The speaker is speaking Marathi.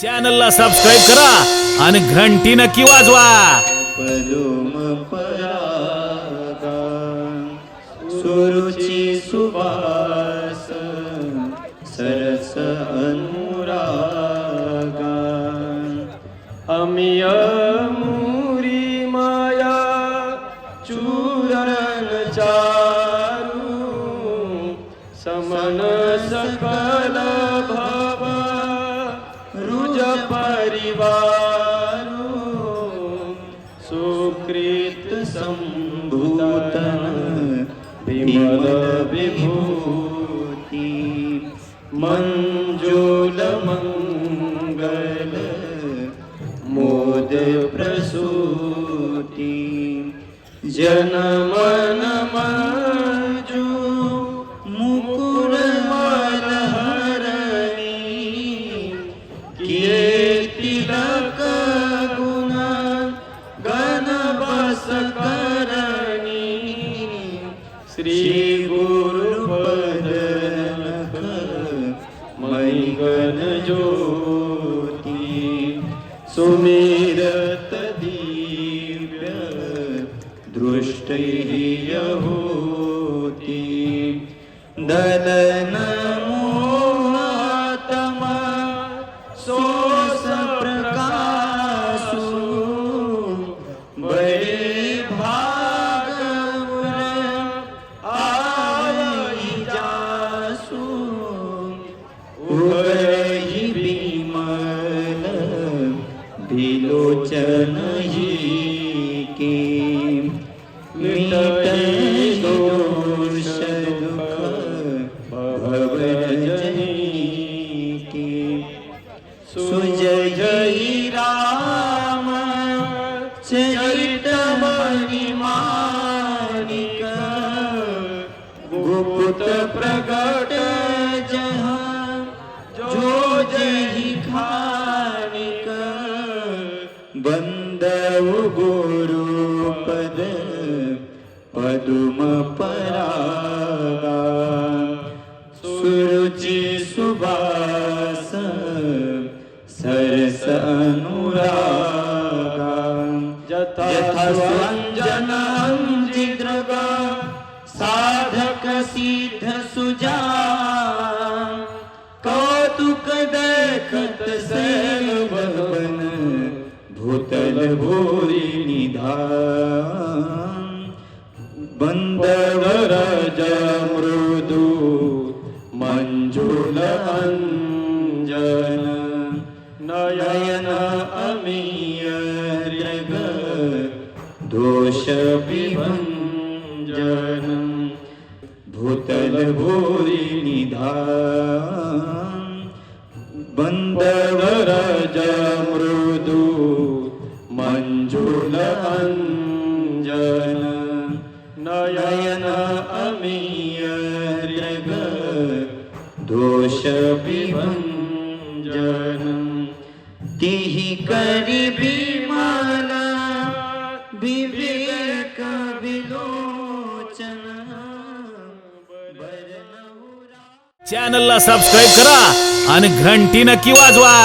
चॅनलला सबस्क्राईब करा आणि घंटी नक्की वाजवा. पदुम परागा सुरुची सुभास सरस अनुरागा अमिय मुरी माया चूरण चा परिवारो सुकृत संभूतन विमल विभूती मंजुल मङ्गल मोद प्रसूती जनमन श्री गुरु बदनक मई गण ज्योति दिव्य दृष्टि होती दलन विलोचन ही के मिटते दोष दुख भवजनी के सुजय राम चरित मानिक गुप्त प्रग बंदव गुरु पद पदुम परागा सुरुचि सुबास सरस अनुरागा यथा स्वञ्जनं जिद्रग साधक सिद्ध सुजा कौतुक देखत भवन भूतल भोरिनिधा बन्दवरज मृदु मञ्जुल अञ्जन नयन अमीयर्यग दोष वि भूतल भोरिनि धा बन्द मंजुल अंजन नयन अमीय दोष विभंजन तिहि करि विमल विवेक विलोचन चॅनलला सबस्क्राईब करा आणि घंटी नक्की वाजवा.